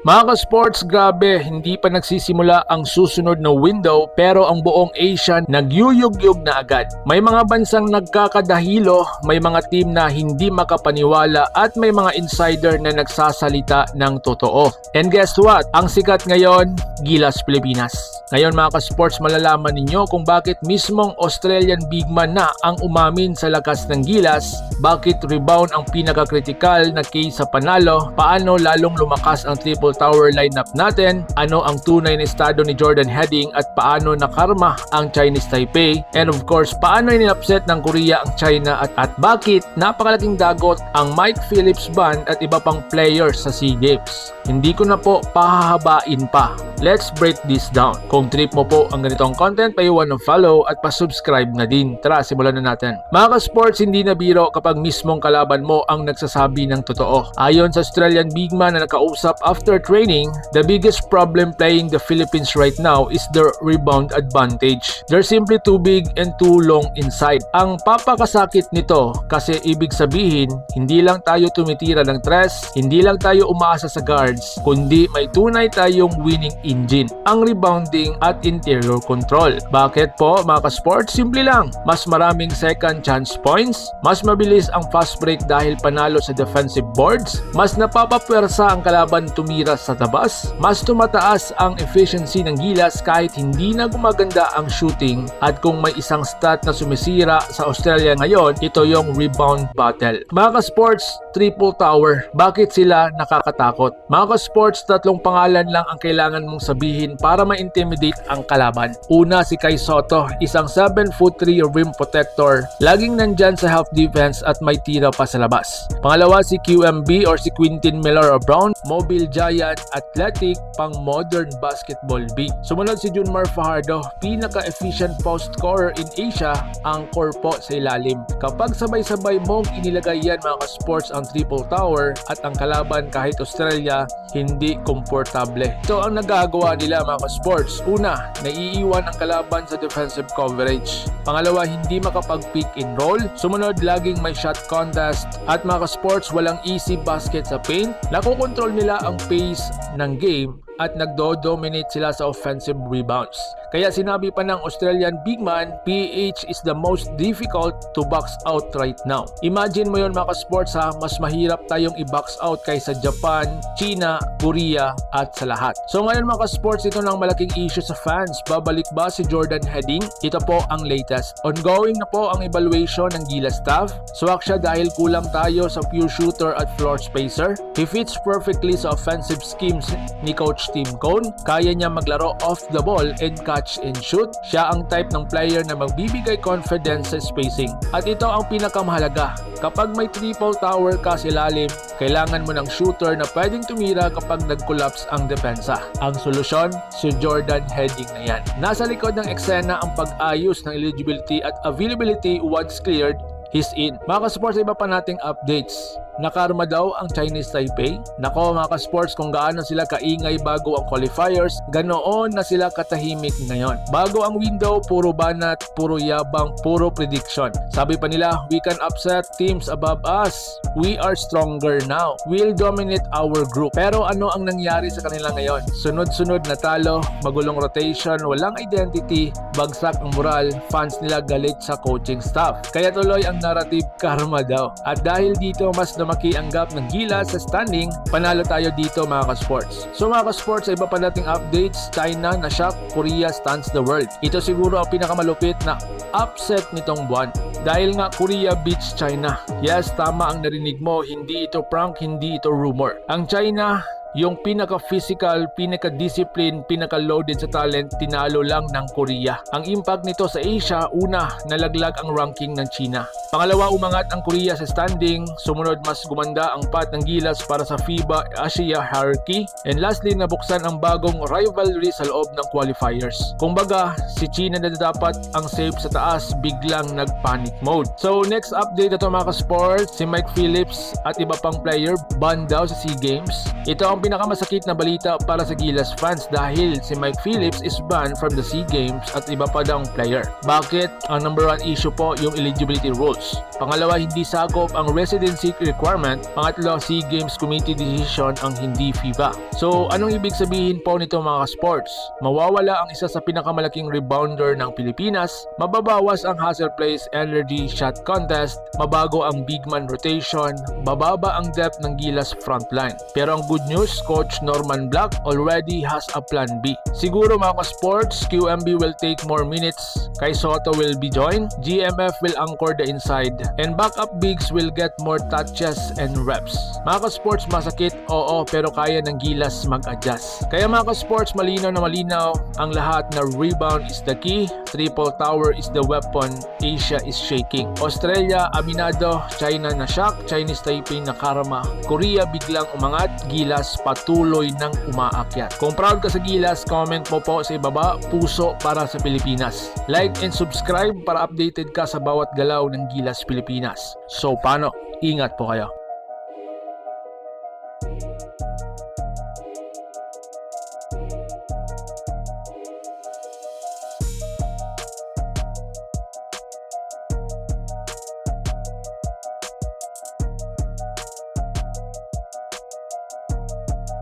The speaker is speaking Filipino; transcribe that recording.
Mga ka-sports, grabe, hindi pa nagsisimula ang susunod na window pero ang buong Asia nagyuyugyug na agad. May mga bansang nagkakadahilo, may mga team na hindi makapaniwala at may mga insider na nagsasalita ng totoo. And guess what? Ang sikat ngayon, Gilas Pilipinas. Ngayon mga ka-sports, malalaman ninyo kung bakit mismong Australian big man na ang umamin sa lakas ng Gilas, bakit rebound ang pinaka-critical na case sa panalo, paano lalong lumakas ang triple tower lineup natin, ano ang tunay na estado ni Jordan Heading at paano nakarma ang Chinese Taipei, and of course, paano inupset ng Korea ang China at, at bakit napakalaking dagot ang Mike Phillips Band at iba pang players sa SEA Games. Hindi ko na po pahahabain pa. Let's break this down. Kung trip mo po ang ganitong content, paiwan ng follow at pa-subscribe na din. Tara, simulan na natin. Mga ka-sports, hindi na biro kapag mismong kalaban mo ang nagsasabi ng totoo. Ayon sa Australian big man na nakausap after training, the biggest problem playing the Philippines right now is their rebound advantage. They're simply too big and too long inside. Ang papakasakit nito kasi ibig sabihin, hindi lang tayo tumitira ng tres, hindi lang tayo umaasa sa guards, kundi may tunay tayong winning engine, ang rebounding at interior control. Bakit po mga ka-sports? Simple lang, mas maraming second chance points, mas mabilis ang fast break dahil panalo sa defensive boards, mas napapapwersa ang kalaban tumira sa tabas, mas tumataas ang efficiency ng gilas kahit hindi na gumaganda ang shooting at kung may isang stat na sumisira sa Australia ngayon, ito yung rebound battle. Mga ka-sports, triple tower, bakit sila nakakatakot? Mga ka-sports, tatlong pangalan lang ang kailangan mong sabihin para ma-intimidate ang kalaban. Una si Kai Soto, isang 7 foot 3 rim protector, laging nandyan sa half defense at may tira pa sa labas. Pangalawa si QMB or si Quintin Miller or Brown, mobile giant, athletic, pang modern basketball big. Sumunod si Junmar Fajardo, pinaka-efficient post scorer in Asia, ang core po sa ilalim. Kapag sabay-sabay mong inilagay yan mga ka-sports ang triple tower at ang kalaban kahit Australia, hindi komportable. Ito ang nagagawa nila mga ka-sports. Una, naiiwan ang kalaban sa defensive coverage. Pangalawa, hindi makapag-pick and roll. Sumunod, laging may shot contest. At mga ka-sports, walang easy basket sa paint. Nakokontrol nila ang pace ng game at nagdo-dominate sila sa offensive rebounds. Kaya sinabi pa ng Australian big man, PH is the most difficult to box out right now. Imagine mo yon mga sports ha, mas mahirap tayong i-box out kaysa Japan, China, Korea at sa lahat. So ngayon mga sports ito ng malaking issue sa fans. Babalik ba si Jordan Heading? Ito po ang latest. Ongoing na po ang evaluation ng Gila staff. Swak siya dahil kulang tayo sa pure shooter at floor spacer. He fits perfectly sa offensive schemes ni Coach Tim Cone. Kaya niya maglaro off the ball and catch and shoot. Siya ang type ng player na magbibigay confidence sa spacing. At ito ang pinakamahalaga. Kapag may triple tower ka sa ilalim, kailangan mo ng shooter na pwedeng tumira kapag nag-collapse ang depensa. Ang solusyon, si Jordan Heading na yan. Nasa likod ng eksena ang pag-ayos ng eligibility at availability once cleared He's in. Mga ka-sports, iba pa nating updates. Nakarma daw ang Chinese Taipei. Nako mga ka-sports, kung gaano sila kaingay bago ang qualifiers, ganoon na sila katahimik ngayon. Bago ang window, puro banat, puro yabang, puro prediction. Sabi pa nila, we can upset teams above us. We are stronger now. We'll dominate our group. Pero ano ang nangyari sa kanila ngayon? Sunod-sunod na talo, magulong rotation, walang identity, bagsak ang moral, fans nila galit sa coaching staff. Kaya tuloy ang narrative karma daw. At dahil dito mas lumaki ang gap ng gila sa standing, panalo tayo dito mga ka-sports. So mga ka-sports, iba pa nating updates, China na shock, Korea stands the world. Ito siguro ang pinakamalupit na upset nitong buwan. Dahil nga Korea beats China. Yes, tama ang narinig mo, hindi ito prank, hindi ito rumor. Ang China, yung pinaka-physical, pinaka-discipline, pinaka-loaded sa talent, tinalo lang ng Korea. Ang impact nito sa Asia, una, nalaglag ang ranking ng China. Pangalawa, umangat ang Korea sa standing. Sumunod, mas gumanda ang pat ng gilas para sa FIBA Asia hierarchy. And lastly, nabuksan ang bagong rivalry sa loob ng qualifiers. Kung baga, si China na dapat ang safe sa taas, biglang nag-panic mode. So, next update ito mga ka-sports, si Mike Phillips at iba pang player ban daw sa SEA Games. Ito ang ang pinakamasakit na balita para sa Gilas fans dahil si Mike Phillips is banned from the SEA Games at iba pa daw ang player. Bakit? Ang number one issue po yung eligibility rules. Pangalawa, hindi sakop ang residency requirement. Pangatlo, SEA Games Committee decision ang hindi FIBA. So, anong ibig sabihin po nito mga sports? Mawawala ang isa sa pinakamalaking rebounder ng Pilipinas, mababawas ang hustle plays energy shot contest, mabago ang big man rotation, bababa ang depth ng Gilas frontline. Pero ang good news, Coach Norman Black already has a plan B. Siguro mga sports, QMB will take more minutes, Kai Soto will be joined, GMF will anchor the inside, and backup bigs will get more touches and reps. Mga sports masakit, oo, pero kaya ng Gilas mag-adjust. Kaya mga sports malinaw na malinaw, ang lahat na rebound is the key, triple tower is the weapon, Asia is shaking. Australia, aminado, China na shock, Chinese Taipei na karma, Korea biglang umangat, Gilas patuloy nang umaakyat. Kung proud ka sa Gilas, comment mo po sa ibaba, puso para sa Pilipinas. Like and subscribe para updated ka sa bawat galaw ng Gilas Pilipinas. So paano? Ingat po kayo.